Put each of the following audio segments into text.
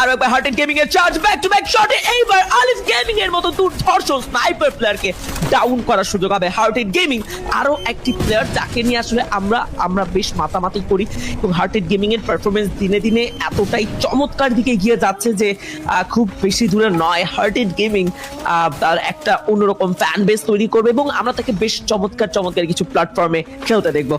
আর একবার হার্টেন গেমিং এর চার্জ ব্যাক টু ব্যাক শটে এইবার আলিফ গেমিং এর মতো দুর্ধর্ষ স্নাইপার প্লেয়ারকে ডাউন করার সুযোগ হবে হার্টেন গেমিং আরও একটি প্লেয়ার যাকে নিয়ে আসলে আমরা আমরা বেশ মাতামাতি করি এবং হার্টেড গেমিং এর পারফরমেন্স দিনে দিনে এতটাই চমৎকার দিকে এগিয়ে যাচ্ছে যে খুব বেশি দূরে নয়। হার্টেড গেমিং তার একটা অন্যরকম ফ্যান বেস তৈরি করবে এবং আমরা তাকে বেশ চমৎকার চমৎকার কিছু প্ল্যাটফর্মে খেলতে দেখব।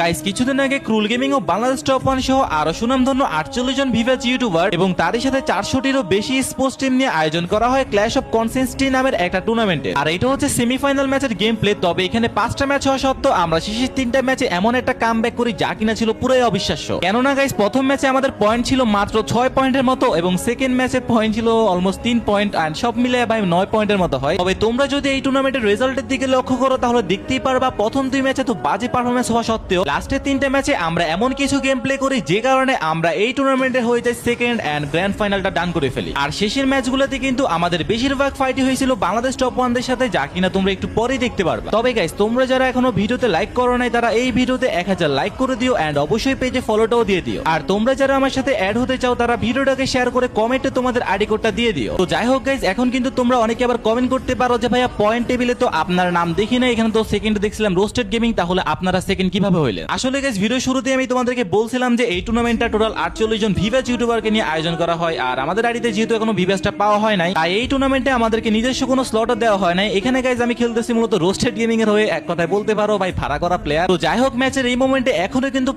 গাইস কিছুদিন আগে ক্রুল গেমিং ও বাংলাদেশ টপ ওয়ান সহ আরও সুনামধন্য আটচল্লিশ জন ভিভাজ ইউটিউবার এবং তারই সাথে চারশোটিরও বেশি স্পোর্টস টিম নিয়ে আয়োজন করা হয় ক্ল্যাশ অফ কনসেন্সটি নামের একটা টুর্নামেন্টে আর এটা হচ্ছে সেমিফাইনাল ম্যাচের গেম প্লে তবে এখানে পাঁচটা ম্যাচ হওয়া সত্ত্বেও আমরা শেষের তিনটা ম্যাচে এমন একটা কাম করি যা কিনা ছিল পুরোই অবিশ্বাস্য। কেননা গাইস প্রথম ম্যাচে আমাদের পয়েন্ট ছিল মাত্র ছয় পয়েন্টের মতো এবং সেকেন্ড ম্যাচের পয়েন্ট ছিল অলমোস্ট তিন পয়েন্ট অ্যান্ড সব মিলে ভাই নয় পয়েন্টের মতো হয়। তবে তোমরা যদি এই টুর্নামেন্টের রেজাল্টের দিকে লক্ষ্য করো, তাহলে দেখতেই পারবা প্রথম দুই ম্যাচে তো বাজে পারফরমেন্স হওয়া সত্ত্বেও লাস্টের তিনটা ম্যাচে আমরা এমন কিছু গেম প্লে করি যে কারণে আমরা এই টুর্নামেন্টে হয়ে যাই সেকেন্ড অ্যান্ড গ্র্যান্ড ফাইনালটা ডান করে ফেলি। আর শেষের ম্যাচগুলোতে কিন্তু আমাদের বেশিরভাগ ফাইটই হয়েছিল বাংলাদেশ টপ ওয়ানদের সাথে, যা কিনা তোমরা একটু পরেই দেখতে পারবে। তবে গাইস তোমরা যারা এখনও ভিডিওতে লাইক করো নাই, তারা এই ভিডিওতে এক হাজার লাইক করে দিও অ্যান্ড অবশ্যই পেজে ফলোটাও দিয়ে দিও। আর তোমরা যারা আমার সাথে অ্যাড হতে চাও, তারা ভিডিওটাকে শেয়ার করে কমেন্টে তোমাদের আইডি কোডটা দিয়ে দিও। তো যাই হোক গাইস এখন কিন্তু তোমরা অনেকে আবার কমেন্ট করতে পারো যে, ভাইয়া পয়েন্ট টেবিলে তো আপনার নাম দেখি না এখানে তো সেকেন্ড দেখছিলাম রোস্টেড গেমিং তাহলে আপনারা সেকেন্ড কীভাবে হইলেন? আসলে গাইস ভিডিও শুরুতে আমি তোমাদেরকে বলছিলাম যে এই টুর্নামেন্টটা টোটাল আটচল্লিশ জন ভিভাস ইউটিউবারকে নিয়ে আয়োজন করা হয়, আর আমাদের আড়িতে যেহেতু এখনও ভিভাসটা পাওয়া হয় নাই, তাই এই টুর্নামেন্টে আমাদেরকে নিজস্ব কোনো স্লট দেওয়া হয় নাই। এখানে গাইজ আমি খেলতেছি মূলত রোস্টেড গেমিং এর হয়ে, এক কথায় বলতে পারো, ভাই, ভাড়া করা প্লেয়ার তো যাই হোক ম্যাচের এই মোমেন্টে এখনও কিন্তু